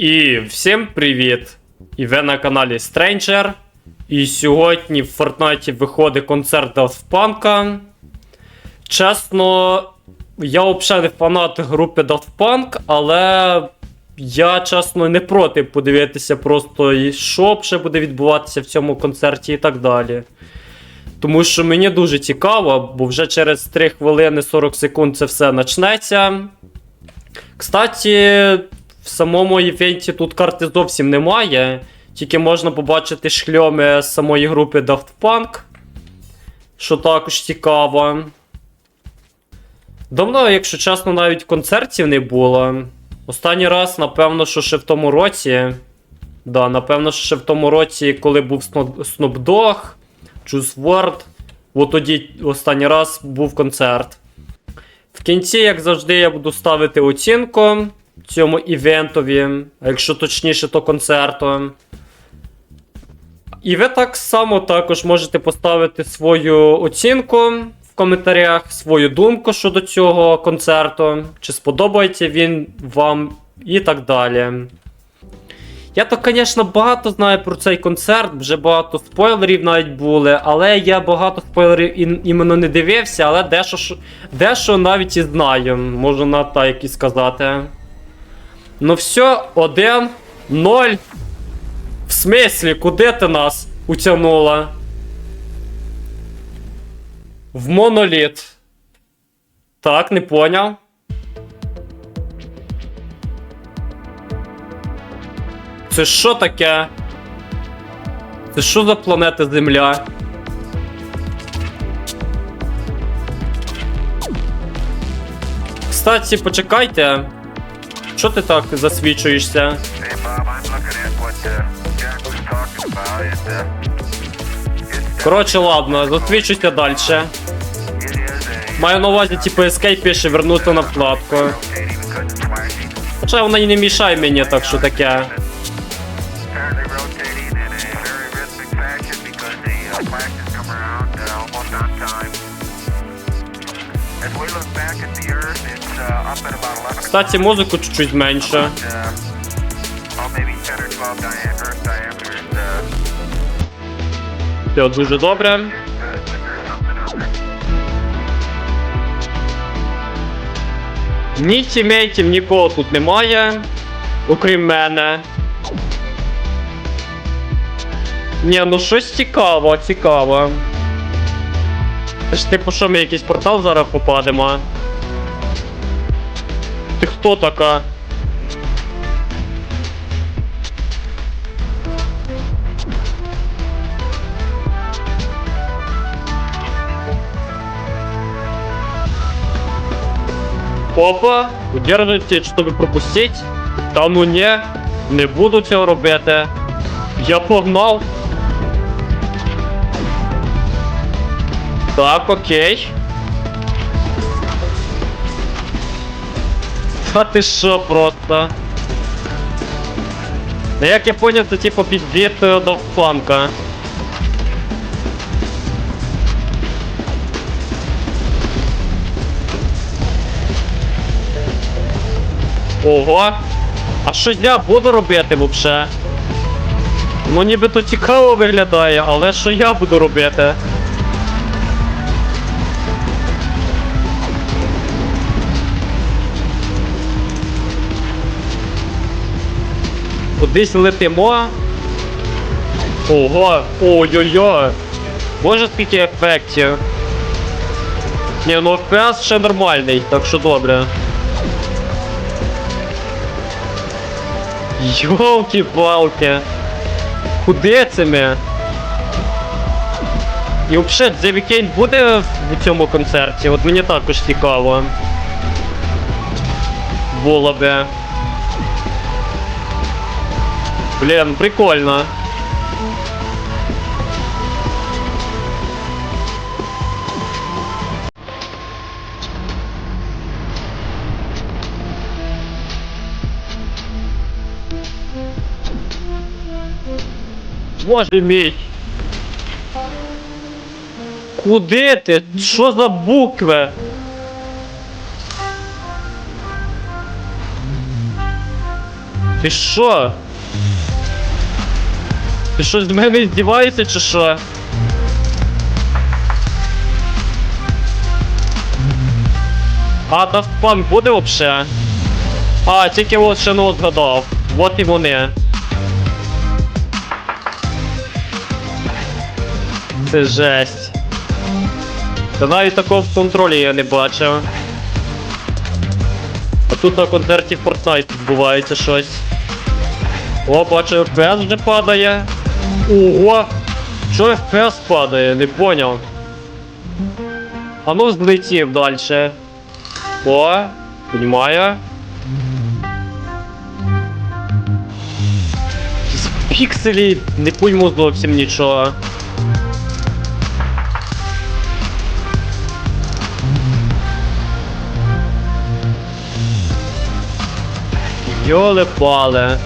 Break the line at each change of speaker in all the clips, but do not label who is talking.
І всім привіт! І ви на каналі Stranger. І сьогодні в Fortnite виходить концерт Daft. Чесно, я взагалі не фанат групи Daft Punk, але я чесно не проти подивитися просто, що ще буде відбуватися в цьому концерті і так далі. Тому що мені дуже цікаво, бо вже через 3 хвилини 40 секунд це все почнеться. Кстати, самому івенті тут карти зовсім немає. Тільки можна побачити шльоми з самої групи Daft Punk. Що також цікаво. Давно, якщо чесно, навіть концертів не було. Останній раз, напевно, що ще в тому році. Да, напевно, що ще в тому році, коли був Snoop Dogg, Juice WRLD, от тоді останній раз був концерт. В кінці, як завжди, я буду ставити оцінку цьому івентові, а якщо точніше, то концерту. І ви так само також можете поставити свою оцінку в коментарях, свою думку щодо цього концерту, чи сподобається він вам і так далі. Я то, звісно, багато знаю про цей концерт, вже багато спойлерів навіть були, але я багато спойлерів іменно не дивився, але дещо, дещо навіть і знаю, можу на так і сказати. Ну все, один, ноль. В смислі, куди ти нас утягнула? В моноліт. Так, не поняв. Це що таке? Це що за планета Земля? Кстати, почекайте. Що ти так засвічуєшся? Коротше, ладно, засвічуйся далі. Маю на увазі, типу, escape пише вернути на вкладку. Хоча вона і не мішає мені, так що таке. Кстати, музику чуть-чуть менше.
maybe 10 or 12 dia- Earth diameters.
Все дуже добре. Ні тімейтів, нікого тут немає. Окрім мене. Ні, ну щось цікаво, цікаво. Типу, що ми якийсь портал зараз попадемо? Хто така? Опа, удержуйте, щоб пропустить. Та ну ні, не буду цього робити. Я погнав. Так, окей. Та ти що просто? Ну як я поняв, це типу підбіт до фланка. Ого. А що я буду робити вообще? Ну нібито цікаво виглядає, але що я буду робити? Кудись летимо. Ого, ой-ой-ой. Боже, скільки ефектів. Ні, ну FPS ще нормальний, так що добре. Йолки-палки. Куди це ми? І взагалі, Джеві Кейн буде в цьому концерті? От мені також цікаво. Було би. Блін, прикольно. Боже мій. Куди ти? Що за букви? Ти що? Ти що з мене здіваєшся чи що? А Daft Punk буде вообще? А, тільки от ще не згадав. Вот і вони. Це жесть. Та навіть такого в контролі я не бачив. А тут на концерті Fortnite відбувається щось. О, бачу, FPS вже падає. Ого! Чо FPS падає? Не поняв. А ну злетів далі. О, понимаю. Якісь Пікселі, не пойму зовсім нічого. Йоле пале.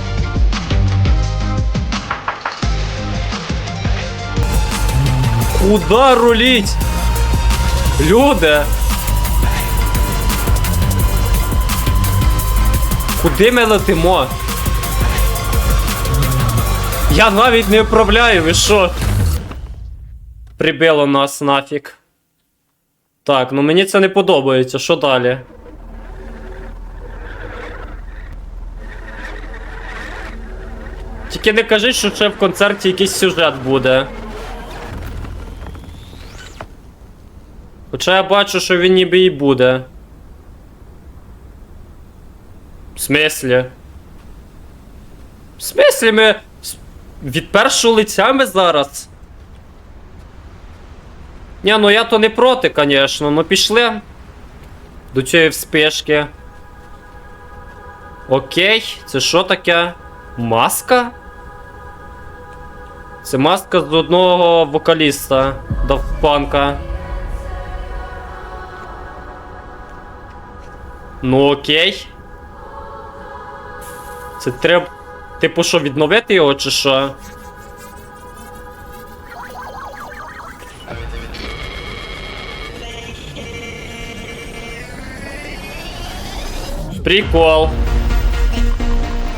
Куда рулить? Люди! Куди ми летимо? Я навіть не управляю, ви що? Прибило нас нафіг. Так, ну мені це не подобається. Що далі? Тільки не кажи, що ще в концерті якийсь сюжет буде. Хоча я бачу, що він ніби і буде. В смислі? В смислі ми. Від першого лиця ми зараз. Ні, ну я то не проти, звісно, ну пішли. До цієї вспишки. Окей, це що таке? Маска? Це маска з одного вокаліста Давпанка. Ну окей. Це треба. Типу що, відновити його чи що? Прикол.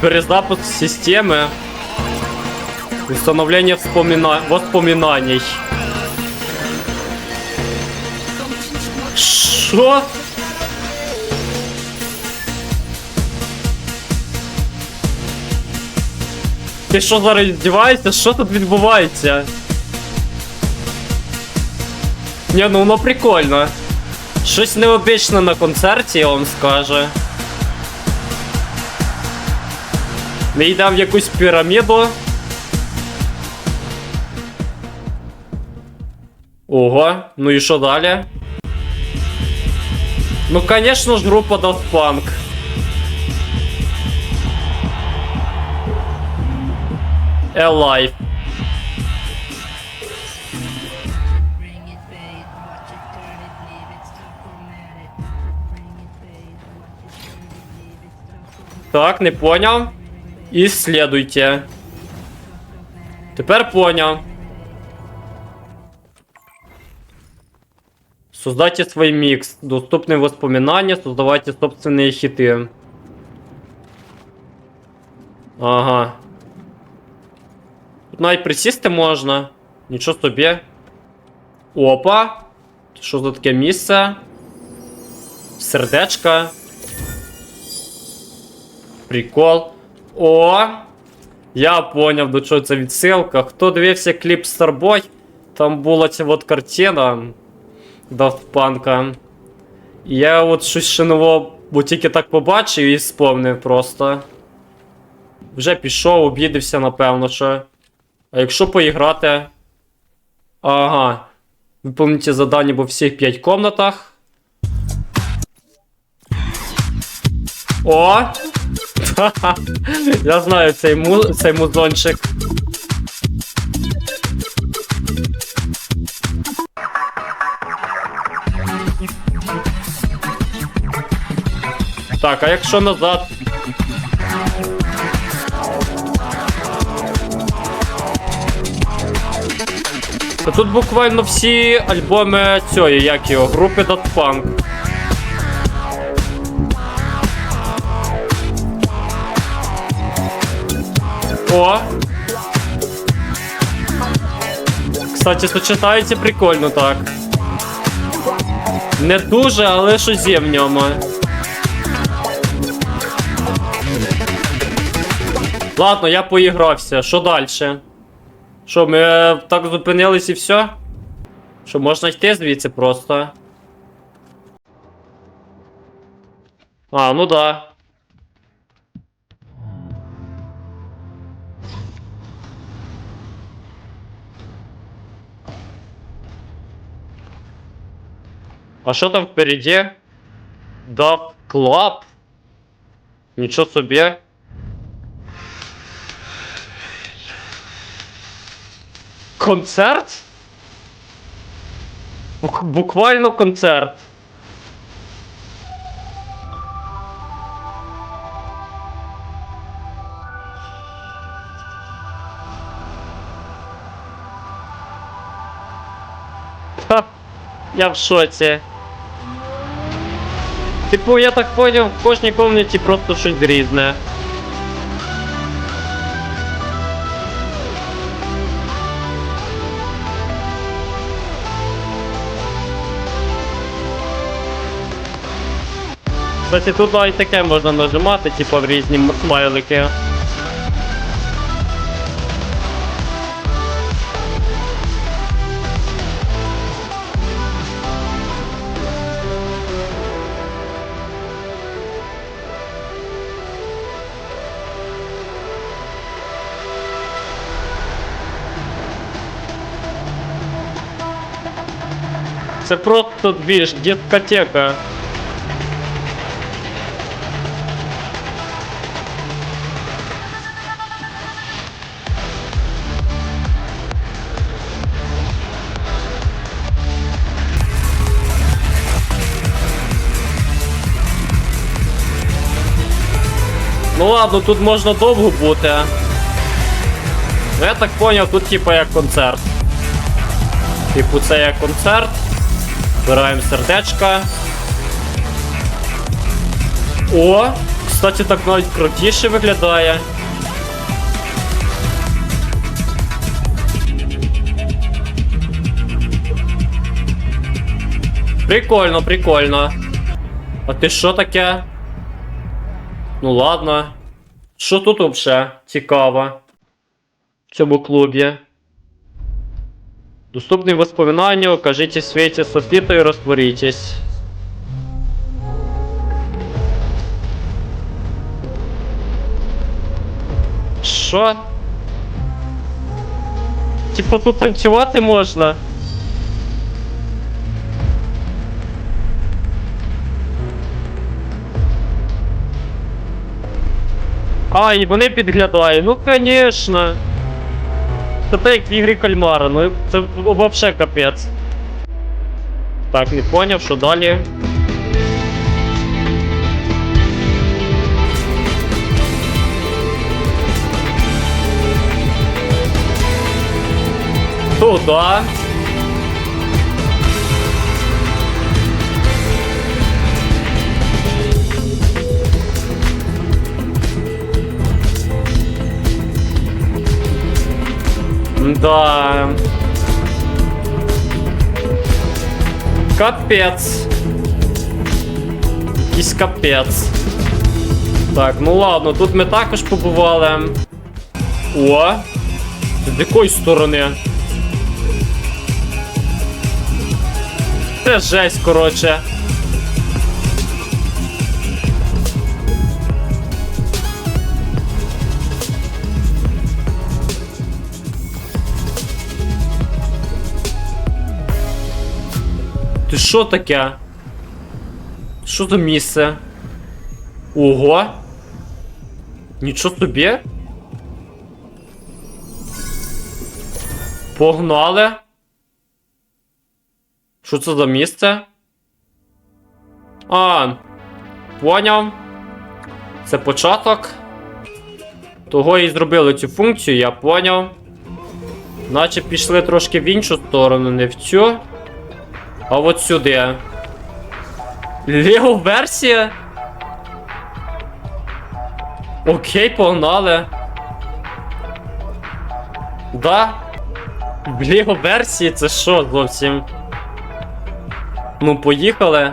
Перезапуск системы. Установление вспомина... воспоминаний. Шо? Ти що зараз здіваєшся? Що тут відбувається? Ні, ну воно прикольно. Щось необичне на концерті, я вам скажу. Ми йдемо в якусь піраміду. Ого, ну і що далі? Ну, конечно ж, група Daft Punk.
format
Так, не поняв. Исследуйте. Тепер поняв. Создайте свой микс. Доступные воспоминания, создавайте собственные хиты. Ага. Тут навіть присісти можна. Нічого собі. Опа. Що за таке місце? Сердечка. Прикол. О! Я поняв, до чого це відсилка. Хто дивився кліп Starboy, там була ця от картина Daft я от щось ще нового, бо тільки так побачив і сповнив просто. Вже пішов, обідався, напевно, що. А якщо поіграти. Ага. Виповніть задання во всіх 5 комнатах. О! Я знаю цей, му... цей музончик. Так, а якщо назад. Тут буквально всі альбоми цієї, як його, групи Daft Punk. О! Кстати, сочетається прикольно так. Не дуже, але щось є в ньому. Ладно, я поігрався. Що далі? Що, ми е, так зупинились і все? Що можна йти звідси просто? А, ну да. А що там впереді? Дав клаб? Нічого собі. Концерт? Бук- Буквально концерт. Ха, я в шоці. Типу, я так поняв, в кожній комнаті просто щось різне. Кстати, тут навіть таке можна нажимати, типу в різні смайлики. Це просто двіж, дискотека. Ладно, тут можна довго бути. Ну я так поняв, тут типа як концерт. Типу, це як концерт. Збираємо сердечка. О! Кстати, так навіть крутіше виглядає. Прикольно, прикольно. А ти що таке? Ну ладно. Що тут вообще цікаво? В цьому клубі. Доступные воспоминания, укажите в свете софита и растворитесь. Що? Типа тут танцювати можна? А, і вони підглядають, ну конечно. Це так як в ігрі кальмара, ну це вообще капець. Так, не поняв, що далі. Туда. Да. Капець. Якийсь капець. Так, ну ладно, тут ми також побували. О! З якої сторони? Це жесть, коротше. Ти що таке? Що за місце? Ого! Нічого собі? Погнали. Що це за місце? А, поняв. Це початок. Того і зробили цю функцію, я поняв. Наче пішли трошки в іншу сторону, не в цю. А от сюди. Лего версія? Окей, погнали. Да? В Ліго версії це що зовсім? Ну, поїхали.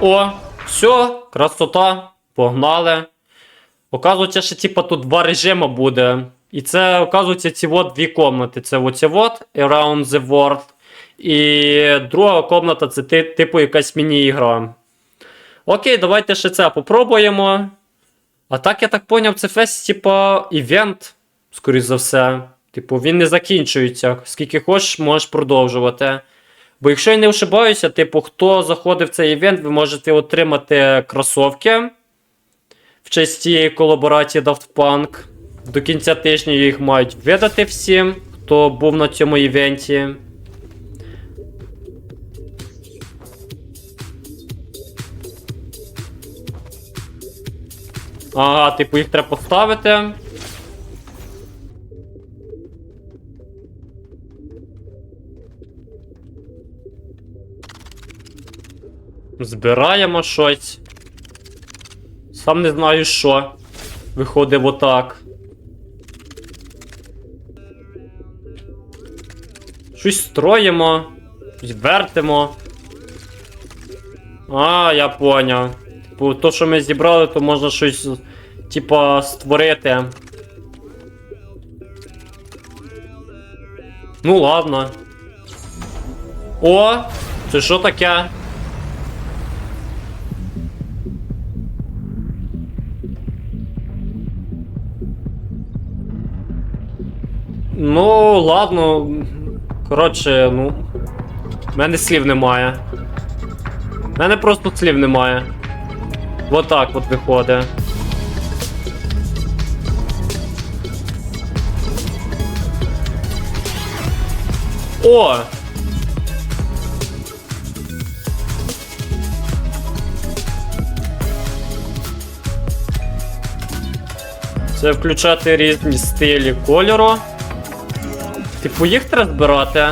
О, все, красота, погнали. Оказується, що типа тут два режими буде. І це, оказується, ці от дві комнати. Це оці от Around the World. І друга комната це типу якась міні-ігра. Окей, давайте ще це попробуємо. А так, я так поняв, це фест, типа, івент, скоріш за все. Типу, він не закінчується. Скільки хочеш, можеш продовжувати. Бо якщо я не ошибаюся, типу, хто заходив в цей івент, ви можете отримати кросовки в честь цієї колаборації Daft Punk. До кінця тижня їх мають видати всім, хто був на цьому івенті. Ага, типу, їх треба поставити. Збираємо щось. Сам не знаю що. Виходить отак. Щось строїмо. Щось вертимо. А, я поняв. Типу, то, що ми зібрали, то можна щось, типа, створити. Ну ладно. О! Це що таке? Ну, ладно. Коротше, ну. В мене слів немає. В мене просто слів немає. Вот так от виходить. О! Це включати різні стилі кольору. Типу їх треба збирати.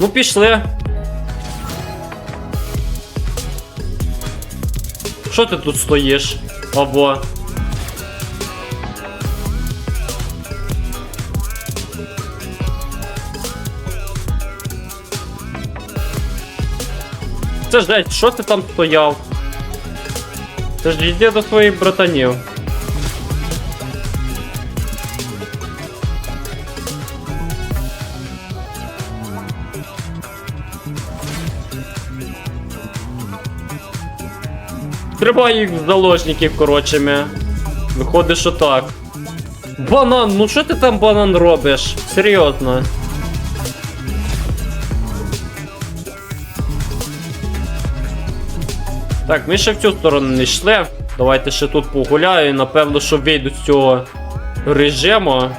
Ну, пішли. Що ти тут стоїш? Або. Це ж дядь, що ти там стояв? Це ж йди до своїх братанів. Тримай їх в заложників, коротше. Виходить, що так. Банан, ну що ти там банан робиш? Серйозно. Так, ми ще в цю сторону не йшли. Давайте ще тут погуляю і напевно, що вийду з цього режиму.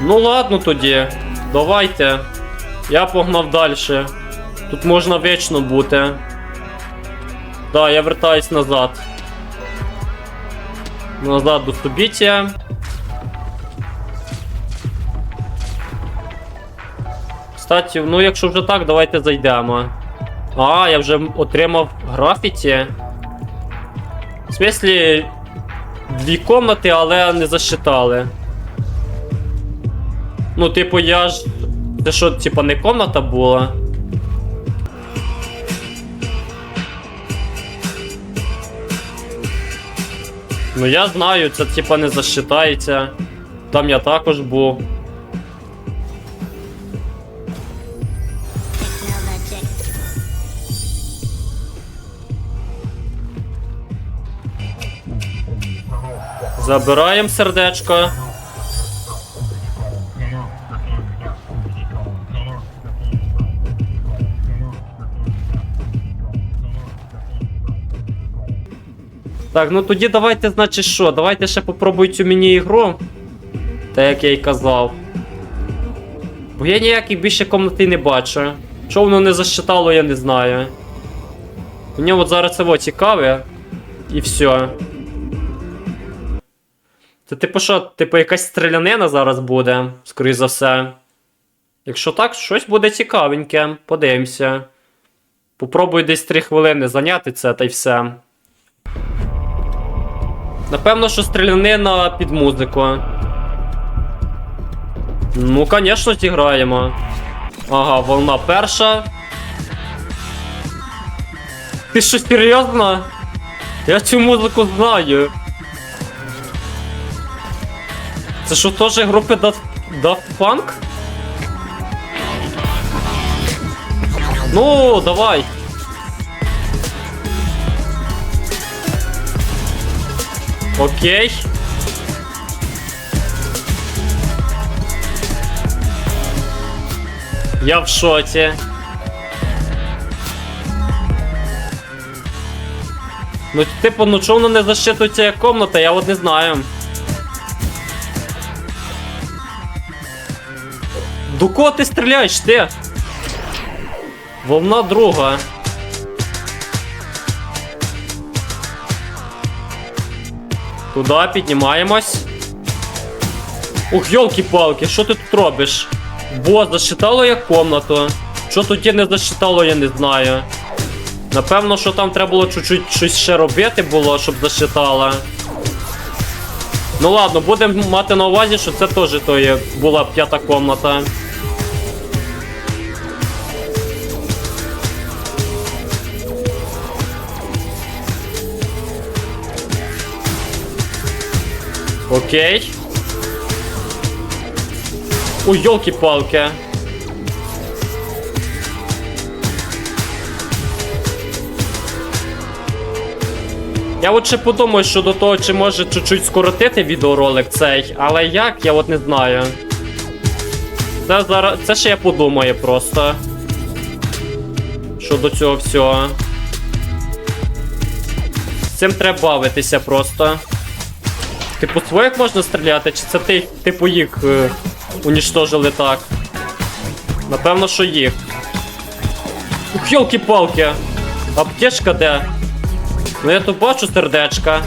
Ну ладно тоді. Давайте. Я погнав далі. Тут можна вічно бути. Да, я вертаюсь назад. Назад до субіття. Кстати, ну якщо вже так, давайте зайдемо. А, я вже отримав графіті. В смислі, дві комнати, але не засчитали. Ну, типу, я ж. Це що, типа, не комната була? Ну я знаю, це типа не засчитається. Там я також був. Забираємо сердечко. Так, ну тоді давайте, значить, що? Давайте ще попробуй цю міні-ігру. Так як я й казав. Бо я ніяких більше комнати не бачу. Що воно не засчитало, я не знаю. Мені от зараз це цікаве. І все. Це типу що, типу якась стрілянина зараз буде, скоріш за все. Якщо так, щось буде цікавеньке, подивимося. Попробую десь 3 хвилини зайняти це та й все. Напевно, що стрілянина під музику. Ну, звісно, зіграємо. Ага, волна перша. Ти що, серйозно? Я цю музику знаю. Це що теж групи Daft, Daft Punk? Ну, давай. Окей. Я в шоці. Ну, типу, ну чому не защитується комната, я от не знаю. До кого ти стріляєш, ти? Волна друга. Туди піднімаємось. Ух, йолки-палки, що ти тут робиш? Бо засчитало як комнату. Що тоді не засчитало, я не знаю. Напевно, що там треба було чуть-чуть щось ще робити було, щоб засчитало. Ну ладно, будемо мати на увазі, що це теж є, була п'ята комната. Окей. Ой, йолки-палки. Я от ще подумаю щодо того, чи може чуть-чуть скоротити відеоролик цей, але як, я от не знаю. Це зараз. Це ще я подумаю просто. Щодо цього всього. Цим треба бавитися просто. Типу, своїх можна стріляти, чи це ти, типу їх е, унічтожили так? Напевно, що їх. Ух, йолки-палки! Аптечка де? Ну я тут бачу сердечка.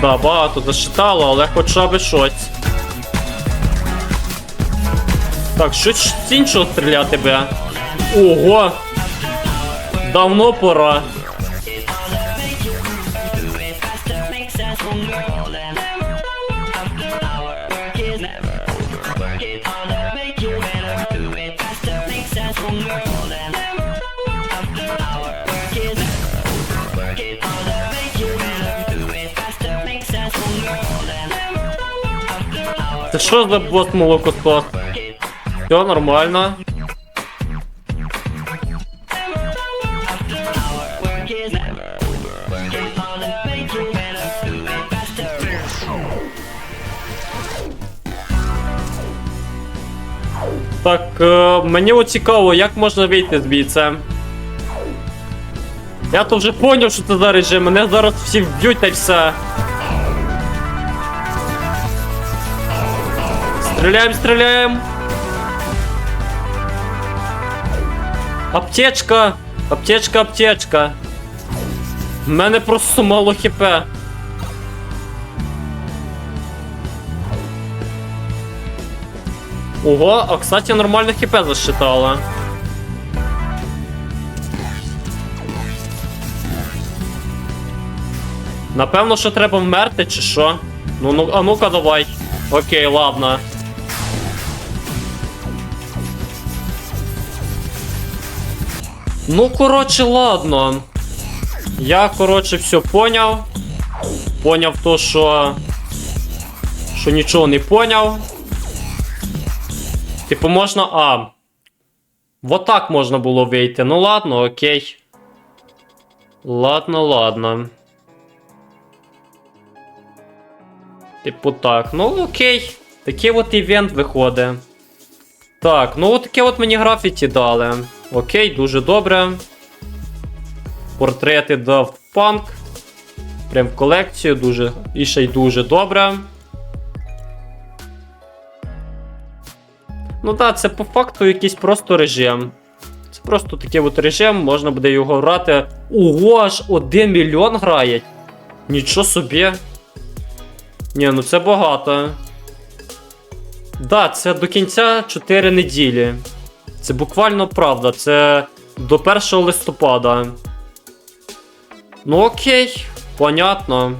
Да, багато засчитало, але хоча б щось. Так, щось з іншого стріляти би. Ого! Давно пора. Це що за бос молокосос? Все нормально. Так, е, мені цікаво, як можна вийти звідси. Я то вже поняв, що це за режим, мене зараз всі вб'ють та й все. Стреляем, стреляем. Аптечка! Аптечка, аптечка. В мене просто мало хп. Ого, а кстати, нормально хп засчитала. Напевно, що треба вмерти, чи що? Ну, ну, а ну-ка давай. Окей, ладно. Ну, коротше, ладно. Я, коротше, все поняв. Поняв то, що. Що нічого не поняв. Типу, можна. А. Вот так можна було вийти. Ну ладно, окей. Ладно, ладно. Типу так. Ну окей. Такий от івент виходить. Так, ну от таке от мені графіті дали. Окей, дуже добре. Портрети Daft Punk. Прям в колекцію, дуже. І ще й дуже добре. Ну так, це по факту якийсь просто режим. Це просто такий от режим, можна буде його грати. Ого, аж 1 мільйон грає. Нічого собі. Ні, ну це багато. Да, це до кінця 4 неділі. Це буквально правда, це до 1 листопада. Ну окей, понятно.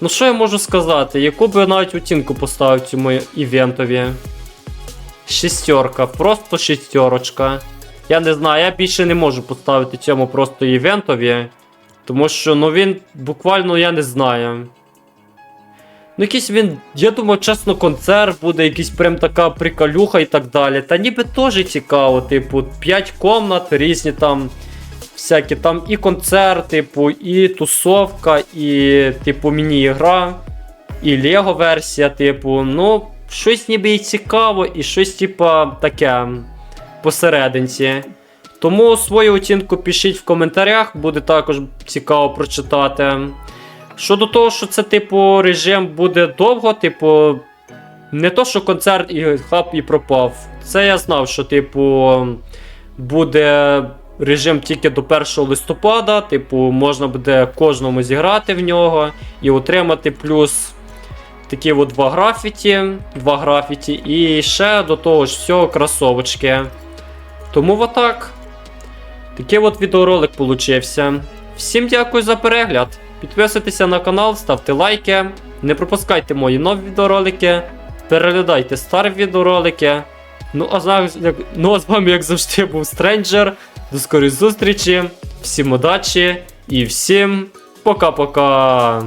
Ну що я можу сказати? Яку би я навіть оцінку поставив цьому івентові? Шістерка, просто шістерочка. Я не знаю, я більше не можу поставити цьому просто івентові. Тому що ну він буквально я не знаю. Ну, якийсь він, я думаю, чесно, концерт буде, якийсь прям така приколюха і так далі. Та ніби теж цікаво, типу, 5 комнат, різні там всякі там і концерт, типу, і тусовка, і, типу, міні-ігра, і Лего версія, типу, ну, щось ніби і цікаво, і щось, типа, таке посерединці. Тому свою оцінку пишіть в коментарях, буде також цікаво прочитати. Щодо того, що це, типу, режим буде довго, типу, не то, що концерт і хаб і пропав. Це я знав, що, типу, буде режим тільки до 1 листопада. Типу, можна буде кожному зіграти в нього і отримати плюс такі от два графіті, два графіті, і ще до того ж всього кросовочки. Тому отак. Такий от відеоролик получився. Всім дякую за перегляд. Підписуйтеся на канал, ставте лайки, не пропускайте мої нові відеоролики, переглядайте старі відеоролики. Ну а з вами, як- ну, а з вами, як завжди, був Стренджер. До скорої зустрічі, всім удачі і всім пока-пока.